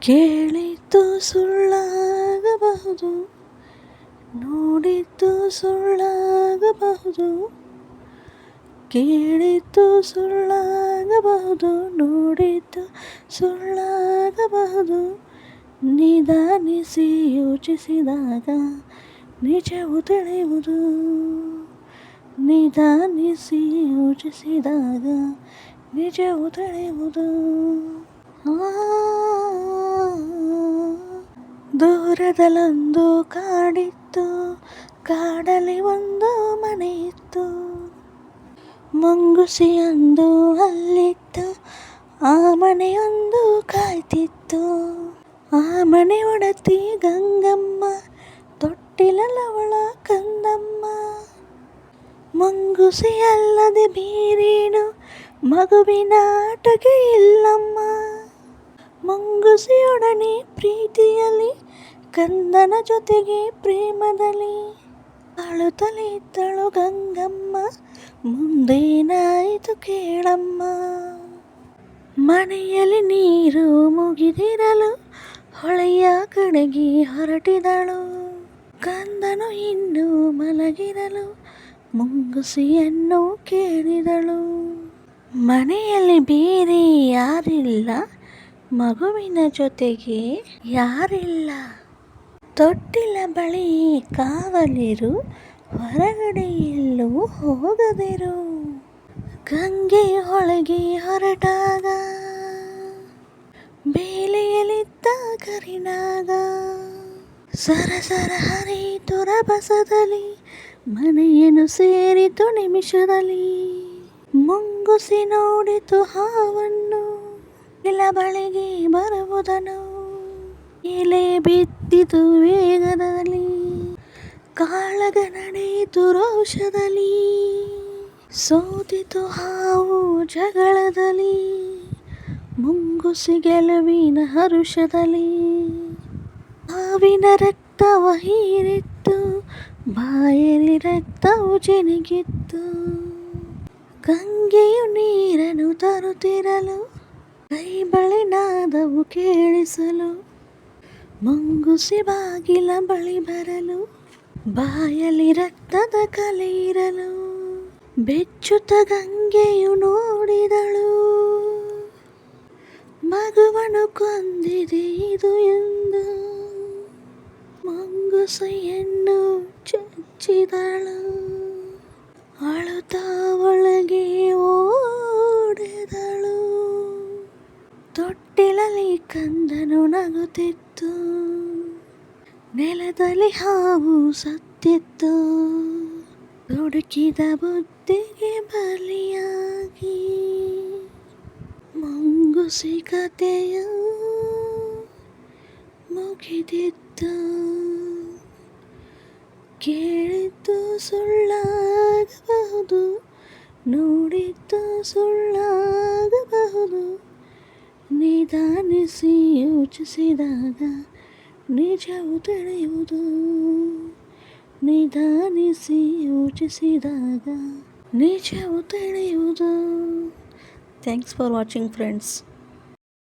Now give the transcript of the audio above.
ಕೇಳಿದ್ದು ಸುಳ್ಳಾಗಬಹುದು, ನೋಡಿದ್ದು ಸುಳ್ಳಾಗಬಹುದು, ಕೇಳಿದ್ದು ಸುಳ್ಳಾಗಬಹುದು, ನೋಡಿದ್ದು ಸುಳ್ಳಾಗಬಹುದು. ನಿಧಾನಿಸಿ ಯೋಚಿಸಿದಾಗ ನಿಜವು ತಿಳಿಯುವುದು. ನಿಧಾನಿಸಿ ಯೋಚಿಸಿದಾಗ ನಿಜವು ತಿಳಿಯುವುದು. ದೂರದಲ್ಲೊಂದು ಕಾಡಿತ್ತು, ಕಾಡಲ್ಲಿ ಒಂದು ಮನೆ ಇತ್ತು ಮುಂಗುಸಿಯೊಂದು ಅಲ್ಲಿತ್ತು, ಆ ಮನೆಯೊಂದು ಕಾಯ್ತಿತ್ತು. ಆ ಮನೆ ಒಡತಿ ಗಂಗಮ್ಮ ತೊಟ್ಟಿಲವಳ ಕಂದಮ್ಮ. ಮುಂಗುಸಿ ಬೇರೇನು ಮಗುವಿನ ಆಟಗೆ ಇಲ್ಲಮ್ಮ. ಮಂಗುಸಿಯೊಡನೆ ಪ್ರೀತಿಯಲ್ಲಿ ಕಂದನ ಜೊತೆಗೆ ಪ್ರೇಮದಲ್ಲಿ ಅಳುತ್ತಲೇ ಇದ್ದಳು ಗಂಗಮ್ಮ. ಮುಂದೇನಾಯಿತು ಕೇಳಮ್ಮ. ಮನೆಯಲ್ಲಿ ನೀರು ಮುಗಿದಿರಲು ಹೊಳೆಯ ಕಡೆಗೆ ಹೊರಟಿದಳು. ಕಂದನು ಇನ್ನೂ ಮಲಗಿರಲು ಮುಂಗುಸಿಯನ್ನು ಕೇಳಿದಳು. ಮನೆಯಲ್ಲಿ ಬೇರೆ ಯಾರಿಲ್ಲ, ಮಗುವಿನ ಜೊತೆಗೆ ಯಾರಿಲ್ಲ. ತೊಟ್ಟಿಲ ಬಳಿ ಕಾವಲಿರು ಹೊರಗಡೆ ಎಲ್ಲೂ ಹೋಗದಿರು. ಗಂಗೆ ಹೊಳಗೆ ಹೊರಟಾಗ ಬೇಲೆಯಲಿದ್ದ ಕರಿನಾಗ. ಸರಸರ ಹರಿತು ರಭಸದಲ್ಲಿ, ಮನೆಯನ್ನು ಸೇರಿತು ನಿಮಿಷದಲ್ಲಿ. ಮುಂಗುಸಿ ನೋಡಿತು ಹಾವನ್ನು ಇಲ್ಲ ಬಳಿಗೆ ಬರುವುದನು ಎಲೆ ಬಿದ್ದಿತು ವೇಗದಲ್ಲಿ, ಕಾಳಗ ನಡೆಯಿತು ರೋಷದಲ್ಲಿ, ಸೋತಿತು ಹಾವು ಜಗಳದಲ್ಲಿ ಮುಂಗುಸಿ ಗೆಲುವಿನ ಹರುಷದಲ್ಲಿ. ಹಾವಿನ ರಕ್ತವ ಹೀರಿತ್ತು, ಬಾಯಲ್ಲಿ ರಕ್ತವು ಜನಿಗಿತ್ತು. ಗಂಗೆಯು ನೀರನ್ನು ತರುತ್ತಿರಲು ಕೈ ಬಳಿ ನಾದವು ಕೇಳಿಸಲು ಮುಂಗುಸಿ ಬಾಗಿಲ ಬಳಿ ಬರಲು ಬಾಯಲಿ ರಕ್ತದ ಕಲೆ ಇರಲು, ಬೆಚ್ಚುತ್ತ ಗಂಗೆಯು ನೋಡಿದಳು. ಮಗುವನು ಕೊಂದಿದೆ ಇದು ಎಂದು ಮಂಗುಸೆಯನ್ನು ಚಚ್ಚಿದಳು. ಅಳುತ್ತಾ ಒಳಗೆ ಓಡಿದಳು. ತೊಟ್ಟಿಲಲ್ಲಿ ಕಂದನು ನಗುತ್ತಿತ್ತು ನೆಲದಲ್ಲಿ ಹಾವು ಸತ್ತಿತ್ತು ಹುಡುಕಿದ ಬುದ್ಧಿಗೆ ಬಲಿಯಾಗಿ ಮುಂಗುಸಿ ಕಥೆಯ ಮುಗಿದಿತ್ತು ಕೇಳಿದ್ದು ಸುಳ್ಳಾಗಬಹುದು ನೋಡಿದ್ದು ಸುಳ್ಳಾಗಬಹುದು ನಿಧಾನಿಸಿ ಯೋಚಿಸಿದಾಗ ನಿಜವು ತಿಳಿಯುವುದು ನಿಧಾನಿಸಿ ಯೋಚಿಸಿದಾಗ ನಿಜವು ತಿಳಿಯುವುದು ಥ್ಯಾಂಕ್ಸ್ ಫಾರ್ ವಾಚಿಂಗ್ ಫ್ರೆಂಡ್ಸ್